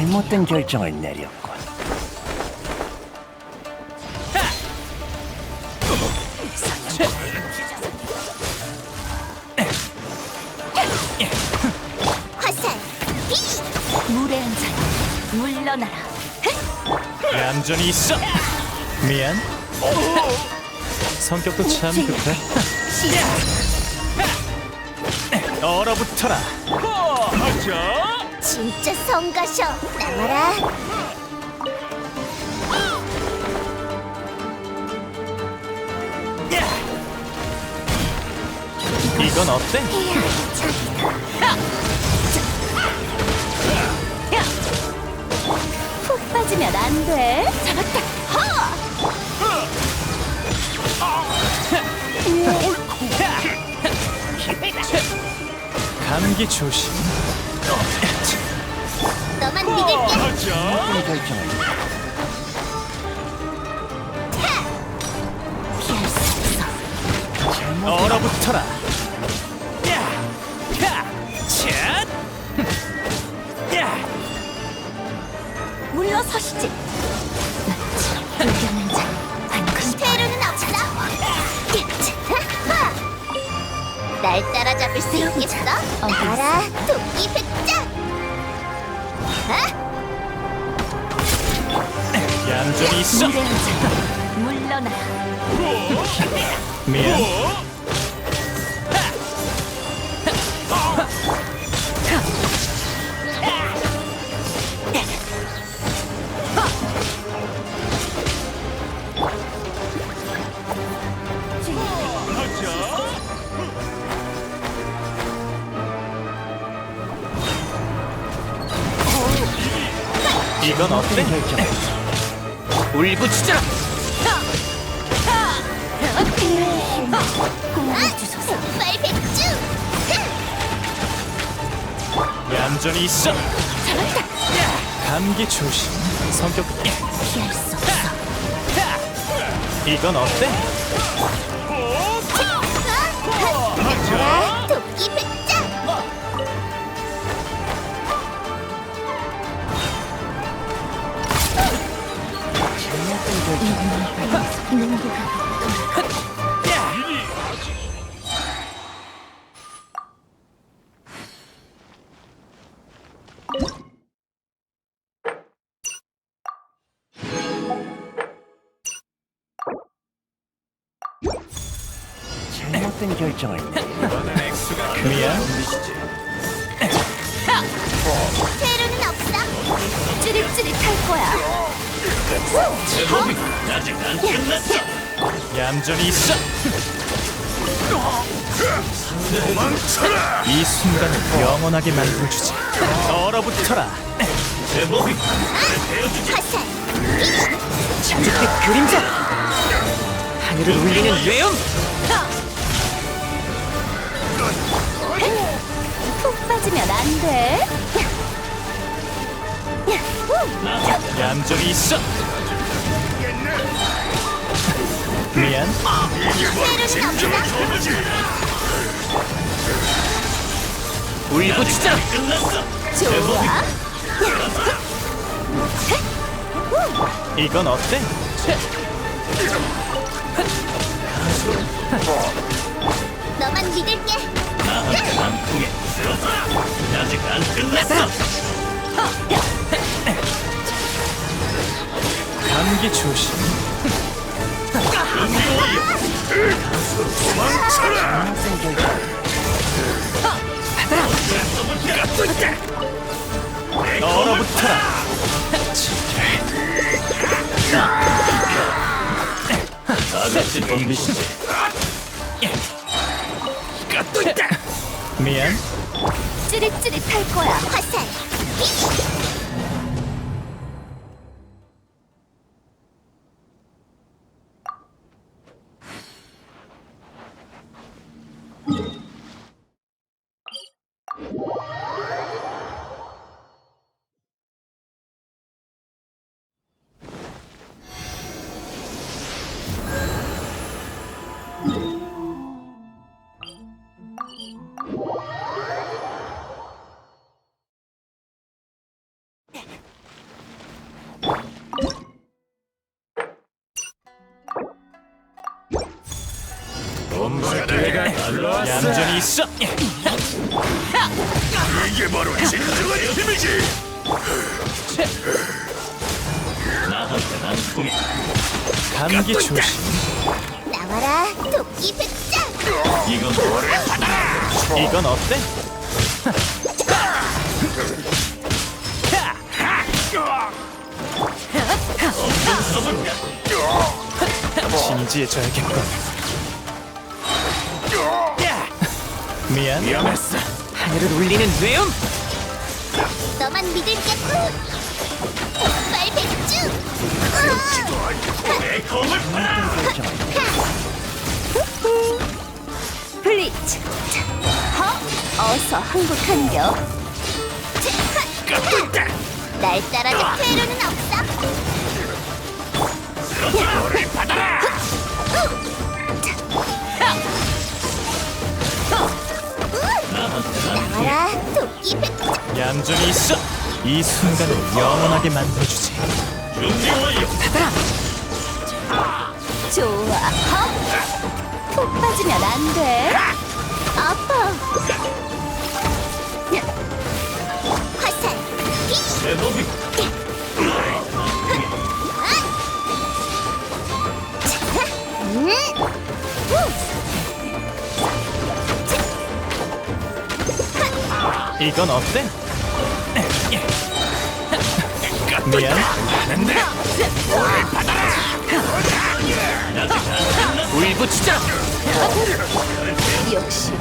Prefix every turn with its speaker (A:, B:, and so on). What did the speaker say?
A: 잘못된 결정을 내렸군.
B: 화살 비 물의 한잔 물러나라
C: 얌전히 있어. 미안. 성격도 참 급해.
B: 시작
C: 얼어붙어라.
B: 진짜 성가셔 나와라
C: 이건 어때?
B: 푹 빠지면 안돼 잡았다 허!
C: 감기 조심.
B: 너만 믿을게
A: 결정을 잘못
C: 얼어붙어라. 야! 야! 쳇! 야!
B: 물러서시지 자안 날 따라잡을 수 있겠어? 가라 도끼 어?
C: 얌전히 있어.
B: 물러나라
C: 미안. 이건 어때? 울부짖어라.
B: 주소서 빨백주
C: 얌전히 있어. 감기 조심. 성격.
B: 피할 수 없어
C: 이건 어때?
B: 도끼 백
A: 잘못된 결정 잘못된 결정을
C: 미안.
B: 테러는 없어 찌릿찌릿할 거야
C: 얌전히 있어. 이 순간을 영원하게 만들어주지. 얼어붙어라.
B: 화살
A: 자극의 그림자 하늘을 울리는 뇌음
B: 푹 빠지면 안 돼
C: 얌전히 있어. 미안. 울부짖어라.
B: 좋아
C: 이건 어때?
B: 너만 믿을게
C: 감기 조심.
A: 결정
C: 얼어붙어라. 다같이 덤비시지. 미안.
B: 찌릿찌릿할 거야 화살
C: 얌전히 있어.
D: 이게 바로 진정한 힘이지.
C: 감기 조심.
B: 나와라 도끼 백장.
C: 이건 이건 어때? 진지해져야겠군. 미안.
D: 위험했어.
A: 하늘을 울리는 뇌음
B: 너만 믿을게 빨 백주
D: 내 검을 받아.
B: 블리츠 허 어서 항복한겨 날 따라줄 필요는 없어
D: 너를 받아라.
B: 나와라 도끼
C: 얌전히 있어. 이 순간을 영원하게 만들어주지.
D: 준비 완료.
B: 좋아 헉! 푹 빠지면 안돼 아파 화살
D: 비내 놈이
B: 음.
C: 이건 어때? 미안.
A: 울부짖어
B: 역시